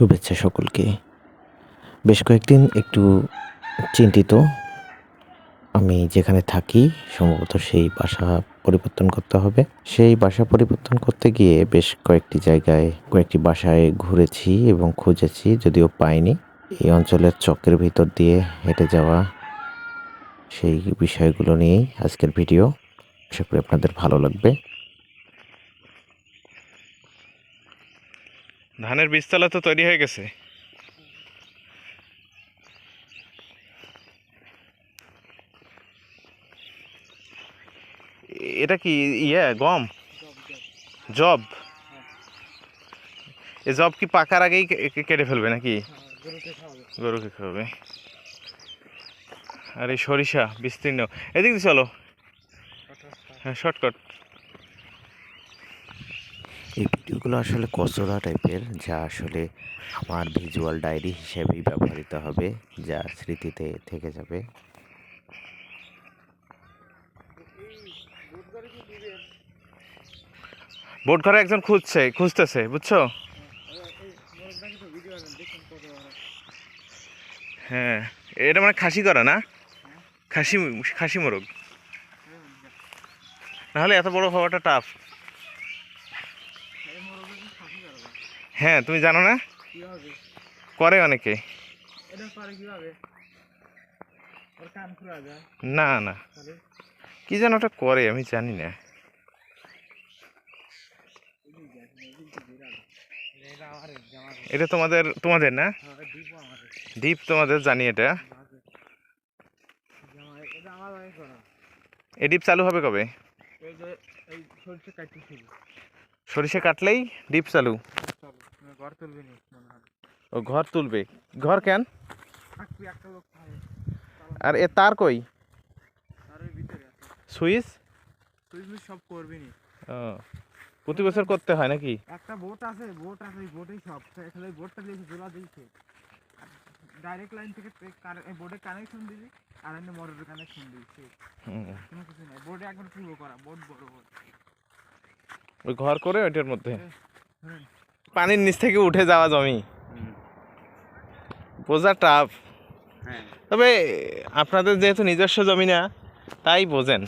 শুভেচ্ছা সকলকে। বেশ কয়েকদিন একটু চিন্তিত। আমি যেখানে থাকি, সম্ভবত সেই বাসা পরিবর্তন করতে হবে। সেই বাসা পরিবর্তন করতে গিয়ে বেশ কয়েকটি জায়গায়, কয়েকটি বাসায় ঘুরেছি এবং খুঁজেছি, যদিও পাইনি। এই অঞ্চলের চক্রের ভিতর দিয়ে হেঁটে যাওয়া সেই বিষয়গুলো নিয়েই আজকের ভিডিও। আশা করি আপনাদের ভালো লাগবে। ধানের বীজতলা তো তৈরি হয়ে গেছে। এটা কি ইয়ে গম? জব। এ জব কি পাকার আগেই কেটে ফেলবে নাকি? গরুকে খাওয়াবে। আর এই সরিষা, বিস্তীর্ণ। এদিক দিয়ে চলো। হ্যাঁ শর্টকাট এই ভিডিওগুলো আসলে কচরা টাইপের, যা আসলে আমার ভিজুয়াল ডায়েরি হিসেবেই ব্যবহৃত হবে, যা স্মৃতিতে থেকে যাবে। বোট ঘরে একজন খুঁজছে, খুঁজতেছে, বুঝছ? হ্যাঁ এটা মানে খাসি করা না? খাসি খাসি মোরগ। নাহলে এত বড় হওয়াটা টাফ হ্যাঁ তুমি জানো না? করে অনেকে না না। কি যেন ওটা করে, আমি জানি না। এটা তোমাদের তোমাদের না? দ্বীপ তোমাদের জানি এটা। এ দ্বীপ চালু হবে কবে? সরষে কাটলেই ডিপ চালু। ও ঘর তুলবে। ঘর কেন? আর এ তার কই? সুইচ? সব করবি নি প্রতি বছর করতে হয় নাকি? একটা বোট আছে বোট আছে বোটেই সব। এখানে বোটটা দিয়েছে জোড়া দিয়েছে। ডাইরেক্ট লাইন থেকে বোর্ডে কানেকশন দিবি আর এনে মোটরের কানেকশন দিবি। হুম। কোনো কিছু নাই। বোর্ডে একবার পুরো করা বোর্ড বড় বোর্ড ওই ঘর করে ওইটার মধ্যে। পানির নিচ থেকে উঠে যাওয়া জমি। বোঝা টাফ হ্যাঁ। তবে আপনাদের যেহেতু নিজস্ব জমি না তাই বোঝেন।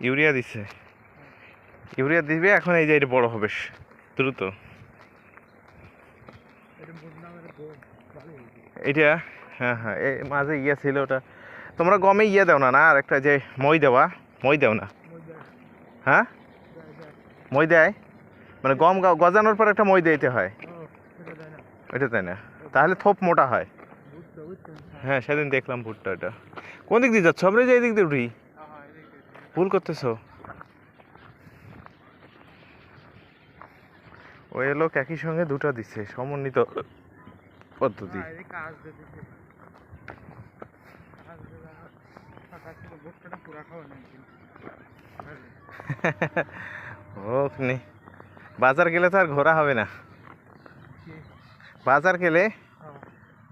ইউরিয়া দিছে। ইউরিয়া দিবে এখন এই যে এটা বড় হবে দ্রুত। এটা এটা হ্যাঁ হ্যাঁ এই মাঝে ইয়ে ছিল ওটা। তোমরা গমে ইয়ে দাও না না, আর একটা যে মই দেওয়া, মই দেও না। হ্যাঁ? মই দেয়? মানে গম গজানোর পর একটা মই দিতে হয়। ওইটা তাই না। তাহলে থোপ মোটা হয়। হ্যাঁ সেদিন দেখলাম ভুট্টা এটা কোন দিক দিয়ে যাচ্ছ? আমরা যে এই দিক দিয়ে উঠি। ভুল করতেছো। ওই লোক একই সঙ্গে দুটো দিচ্ছে সমন্বিত পদ্ধতি হ্যাঁ এদিকে কাজ দিতেছে কাজ দিলে ফাঁকা ছিল বোটটা পুরা খাওয়া নাই কিন্তু হোক নে। বাজার গেলে তো আর ঘোরা হবে না। বাজার গেলে হ্যাঁ।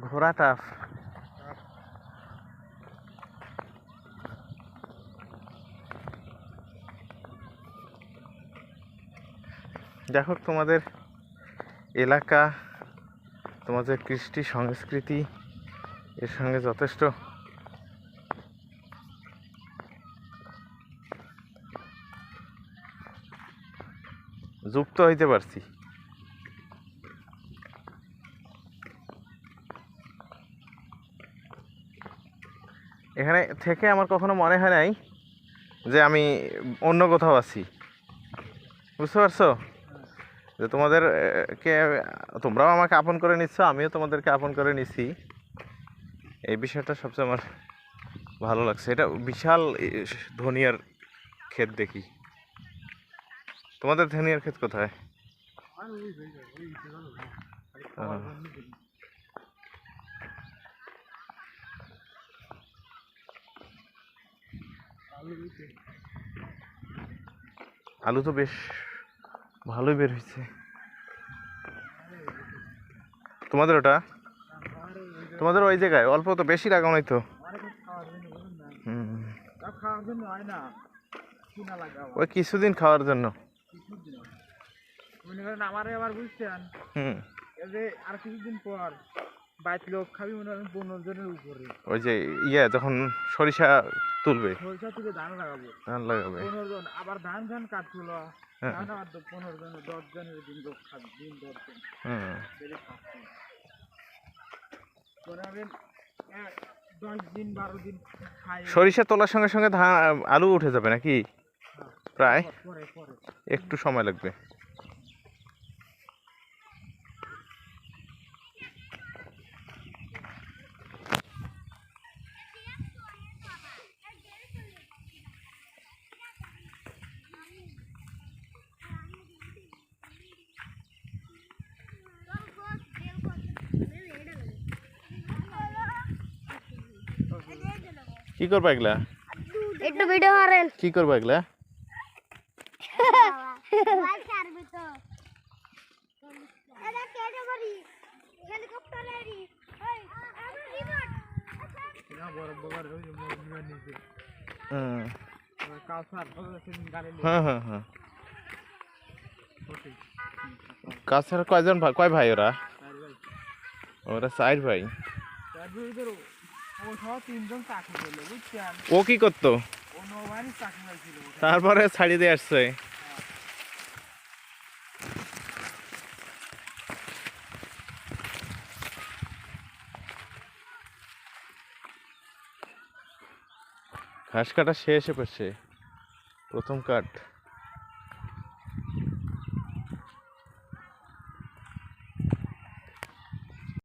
ঘোরা টাফ দেখো তোমাদের এলাকা তোমাদের কৃষ্টি সংস্কৃতি এর সঙ্গে যথেষ্ট যুক্ত হইতে পারছি। এখানে থেকে আমার কখনো মনে হয় নাই যে আমি অন্য কোথাও আছি। বুঝতে পারছ? যে তোমাদেরকে তোমরাও আমাকে আপন করে নিচ্ছ, আমিও তোমাদেরকে আপন করে নিছি। এই বিষয়টা সবচেয়ে আমার ভালো লাগছে। এটা বিশাল ধনিয়ার ক্ষেত দেখি। তোমাদের ধনিয়ার ক্ষেত কোথায়। আলু তো বেশ ভালোই বের হয়েছে। তোমাদের ওটা? তোমাদের ওই জায়গায়? অল্প তো বেশি লাগানোই তো? আমার কাছে খাওয়ার জন্য বলুন না হুম। রাখ খাওয়ার জন্য হয় না। কিনা লাগে আমার ওই কিছুদিন খাওয়ার জন্য। মনে করেন আমারে আবার বুঝছেন? এই যে আর কিছুদিন পর বাইশ লোক খাবি মনে করেন পনেরো জনের উপরে। ওই যে ইয়ে যখন সরিষা তুলবে। সরিষা থেকে ধান লাগাবো। ধান লাগাবে। পনেরো জন আবার ধান ধান কাটছিল হ্যাঁ। ধান আবার পনেরো জন দশ জনের দিন লোক খাবি দিন দশ জন। মনে করেন সরিষা তোলার সঙ্গে সঙ্গে ধান আলু উঠে যাবে নাকি। প্রায় পরে পরে একটু সময় লাগবে। কি করবা এগুলা? একটু ভিডিও করেন কি করবা এগুলা? কাছের কয়জন ভাই কয় ভাই ওরা ভাই ওরা চার ভাই ও কি করতো তারপরে ছাড়িয়ে দিয়ে আসছে ঘাস কাটা শেষে পড়ছে। প্রথম কাঠ।